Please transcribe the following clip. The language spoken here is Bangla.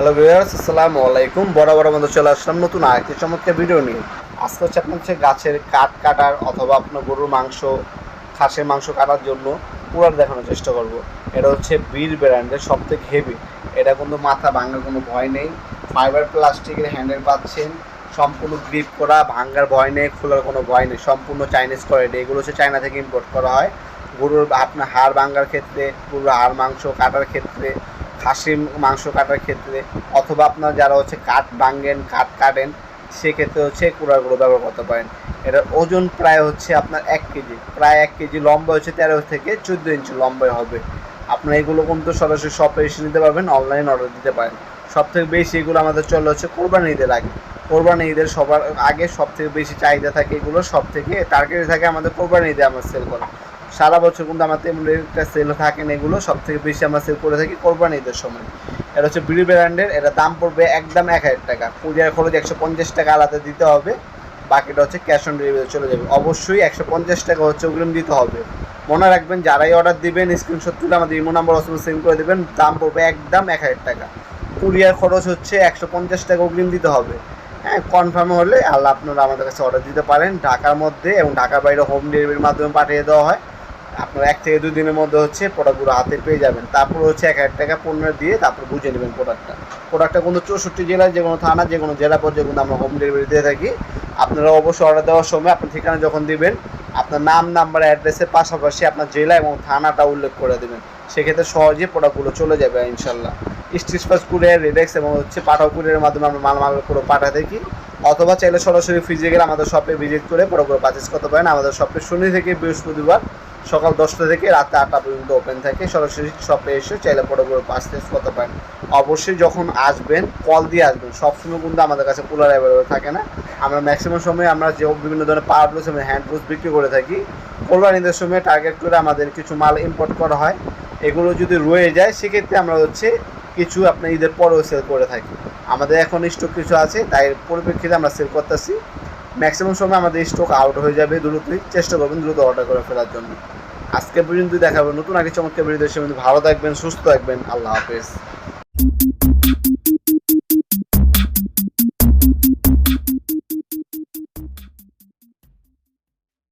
হ্যালো ভিউয়ার্স আসসালামু আলাইকুম। বড় বড় মতো চলে আসলাম নতুন আরেকটি চমৎকার ভিডিও নিয়ে। আজকে হচ্ছে আপনার হচ্ছে গাছের কাঠ কাটার অথবা আপনার গরুর মাংস, খাসের মাংস কাটার জন্য পুরার দেখানোর চেষ্টা করব। এটা হচ্ছে বীর ব্র্যান্ডের সব থেকে হেভি এটা কিন্তু মাথা ভাঙার কোনো ভয় নেই। ফাইবার প্লাস্টিকের হ্যান্ডেল পাচ্ছেন। সম্পূর্ণ গ্রিপ করা ভাঙ্গার ভয় নেই, খোলার কোনো ভয় নেই। সম্পূর্ণ চাইনিজ কোয়ালিটি এগুলো হচ্ছে চায়না থেকে ইম্পোর্ট করা হয়। গরুর আপনার হাড় ভাঙ্গার ক্ষেত্রে, গরুর হাড় মাংস কাটার ক্ষেত্রে খাসির মাংস কাটার ক্ষেত্রে অথবা আপনার যারা হচ্ছে কাঠ ভাঙ্গেন কাঠ কাটেন, সেক্ষেত্রে হচ্ছে কুড়াগুলো ব্যবহার করতে পারেন। এটার ওজন প্রায় হচ্ছে আপনার এক কেজি। প্রায় এক কেজি লম্বা হচ্ছে তেরো থেকে চোদ্দ ইঞ্চি লম্বাই হবে। আপনার এগুলো কিন্তু সরাসরি শপে এসে নিতে পারবেন অনলাইন অর্ডার দিতে পারেন। সব থেকে বেশি এগুলো আমাদের চলে হচ্ছে কোরবানি ঈদের আগে। কোরবানি ঈদের সবার আগে সব থেকে বেশি চাহিদা থাকে এগুলো সব থেকে টার্গেট থাকে আমাদের কোরবানি ঈদে আমরা সেল করা। সারা বছর কিন্তু আমার তেমন একটা সেল থাকে না এগুলো সব থেকে বেশি আমরা সেল করে থাকি কোরবানি ঈদের সময়। এটা হচ্ছে বিড়ি ব্র্যান্ডের, এটা দাম পড়বে একদম এক হাজার টাকা। পূজার খরচ একশো পঞ্চাশ টাকা আলাদা দিতে হবে, বাকিটা হচ্ছে ক্যাশ অন ডেলিভারি চলে যাবে। অবশ্যই একশো পঞ্চাশ টাকা হচ্ছে অগ্রিম দিতে হবে। মনে রাখবেন, যারাই অর্ডার দিবেন স্ক্রিনশট তুলে আমাদের ইমো নাম্বার অসম সেন্ড করে দেবেন, দাম পড়বে একদম এক হাজার টাকা। কুরিয়ার খরচ হচ্ছে একশো পঞ্চাশ টাকা অগ্রিম দিতে হবে। হ্যাঁ কনফার্ম হলে আল্লাহ আপনারা আমাদের কাছে অর্ডার দিতে পারেন। ঢাকার মধ্যে এবং ঢাকার বাইরে হোম ডেলিভারির মাধ্যমে পাঠিয়ে দেওয়া হয়। আপনার এক থেকে দুই দিনের মধ্যে হচ্ছে প্রোডাক্টগুলো হাতে পেয়ে যাবেন। তারপর হচ্ছে এক হাজার টাকা পণ্য দিয়ে তারপর বুঝে নেবেন প্রোডাক্টটা প্রোডাক্টটা কিন্তু চৌষট্টি জেলায় যে কোনো থানা, যে কোনো জেলা পর্যায়ে কিন্তু আমরা হোম ডেলিভারি দিয়ে থাকি। আপনারা অবশ্যই অর্ডার দেওয়ার সময় আপনার ঠিকানা যখন দিবেন, আপনার নাম নাম্বার অ্যাড্রেসের পাশাপাশি আপনার জেলা এবং থানাটা উল্লেখ করে দেবেন। সেক্ষেত্রে সহজে প্রোডাক্টগুলো চলে যাবে ইনশাল্লাহ স্টিচ ফাস কুরিয়ার রেডেক্স এবং হচ্ছে পাঠাও কুরিয়ারের মাধ্যমে আমরা মাল মাল করে পাঠা থাকি। অথবা চাইলে সরাসরি ফিজে গেলে আমাদের শপে ভিজিট করে প্রোডাক্টগুলো পারচেস করতে পারেন। আমাদের শপে শনি থেকে বৃহস্পতিবার সকাল দশটা থেকে রাত আটটা পর্যন্ত ওপেন থাকে। সরাসরি শপে এসে চাইলে প্রোডাক্টগুলো পারচেস করতে পারেন। অবশ্যই যখন আসবেন কল দিয়ে আসবেন। সবসময় কিন্তু আমাদের কাছে কুলার অ্যাভেলেবল থাকে না। আমরা ম্যাক্সিমাম সময় আমরা যে বিভিন্ন ধরনের পাওয়ার ব্লুস এবং হ্যান্ড ব্লুস বিক্রি করে থাকি কোরবানিদের সময় টার্গেট করে আমাদের কিছু মাল ইম্পোর্ট করা হয়। এগুলো যদি রয়ে যায়, সেক্ষেত্রে আমরা হচ্ছে কিছু আপনার ঈদের পরেও সেল করে থাকি। আমাদের এখন স্টক কিছু আছে, তাই পরিপ্রেক্ষিতে আমরা সেল করতেছি। ম্যাক্সিমাম সময় আমাদের স্টক আউট হয়ে যাবে দ্রুতই চেষ্টা করবেন দ্রুত অর্ডার করে ফেলার জন্য। আজকে পর্যন্ত দেখাবো। নতুন আগে চমৎকার ভিডিও ভালো থাকবেন, সুস্থ থাকবেন। আল্লাহ হাফেজ।